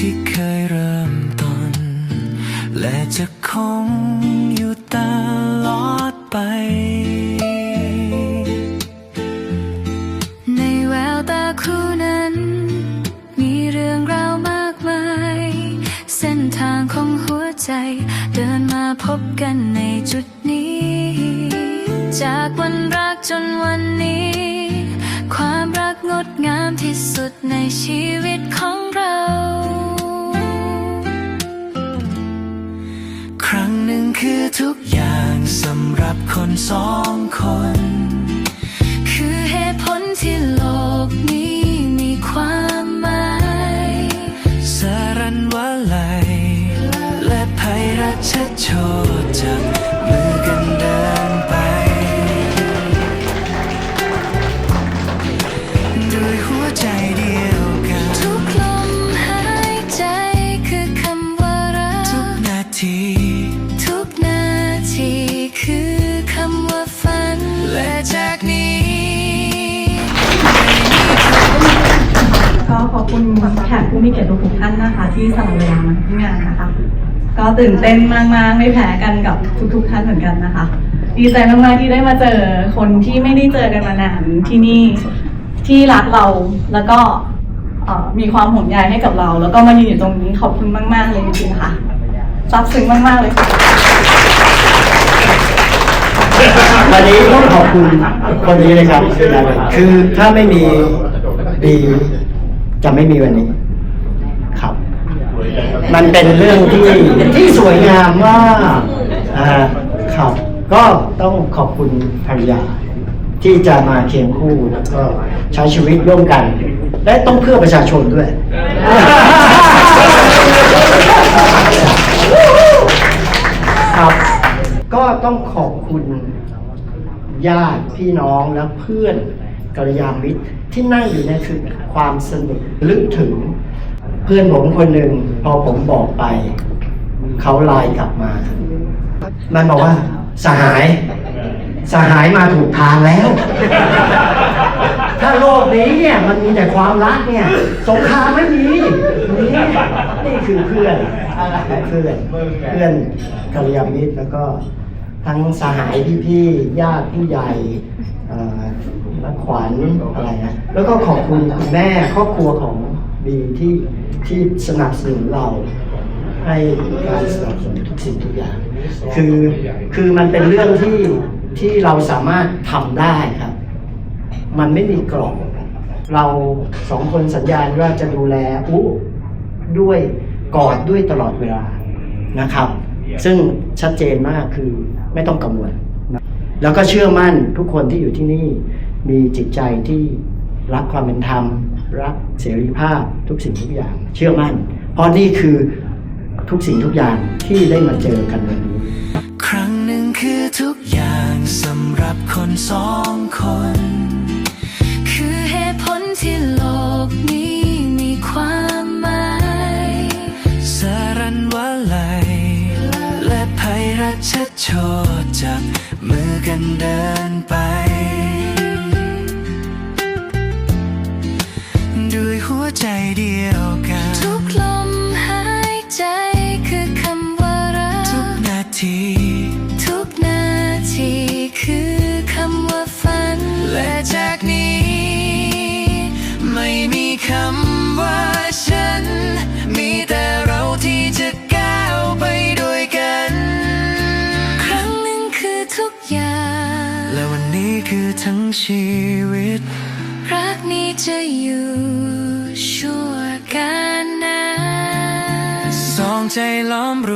ที่เคยเริ่มต้น และจะคงอยู่ตลอดไป ในแววตาคู่นั้น มีเรื่องราวมากมาย เส้นทางของหัวใจ เดินมาพบกันในจุดนี้ จากวันรักจนวันนี้ ความรักงดงามที่สุดในชีวิตของเรา ทุกอย่างสำหรับคนสองคน คือเหตุผลที่โลกนี้มีความหมายสารันวลัย และภัยรัชโชจัก ผู้มีเกียรติทุกท่านนะคะ ที่สละเวลามาที่งานนะคะ ก็ตื่นเต้นมากๆ ไม่แพ้กันกับทุก ๆ ท่านเหมือนกันนะคะ ดีใจมากๆที่ได้มาเจอคนที่ไม่ได้เจอกันมานานที่นี่ที่รักเราแล้วก็มีความห่วงใยให้กับเรา แล้วก็มายืนอยู่ตรงนี้ขอบคุณมาก ๆ เลยจริงๆค่ะซาบซึ้งมากๆเลยค่ะวันนี้ต้องขอบคุณคนนี้เลยครับ คือถ้าไม่มีดีจะไม่มีวันนี้ มันเป็นเรื่องที่ที่สวยงามมากอ่าครับ ก็ต้องขอบคุณภรรยาที่จะมาเคียงคู่แล้วก็ใช้ชีวิตร่วมกัน และต้องเพื่อประชาชนด้วยครับ ก็ต้องขอบคุณญาติพี่น้องและเพื่อนกัลยาณมิตรที่นั่งอยู่ในคือความสนุกลึกถึง เพื่อนผมคนหนึ่งพอผมบอกไป เขาไลน์กลับมา มันบอกว่า สหาย สหายมาถูกทางแล้ว ถ้าโลกนี้เนี่ยมันมีแต่ความรักเนี่ย สงครามไม่มีนี่นี่คือเพื่อนเพื่อนเพื่อนกัลยาณมิตรแล้วก็ทั้งสหายพี่ๆญาติผู้ใหญ่นักขวัญอะไรนะแล้วก็ขอบคุณคุณแม่ครอบครัวของบีที่ ที่สนับสนุนเราให้การสนับสนุนทุกสิ่งทุกอย่าง คือคือมันเป็นเรื่องที่ที่เราสามารถทำได้ครับ มันไม่มีกรอบเราสองคนสัญญาณว่าจะดูแลอู้ด้วยกอดด้วยตลอดเวลานะครับ ซึ่งชัดเจนมากคือไม่ต้องกังวลแล้วก็เชื่อมั่นทุกคนที่อยู่ที่นี่มีจิตใจที่รักความเป็นธรรม รักเสรีภาพทุกสิ่งทุกอย่าง เชื่อมั่น เพราะนี่คือทุกสิ่งทุกอย่างที่ได้มาเจอกันวันนี้ ครั้งหนึ่งคือทุกอย่างสำหรับคนสองคน คือเหตุผลที่โลกนี้มีความหมายสารันวลัยและไพรัชโชจับมือกันเดิน ชีวิต รักนี้จะอยู่ชั่วการนานสองใจล้อมร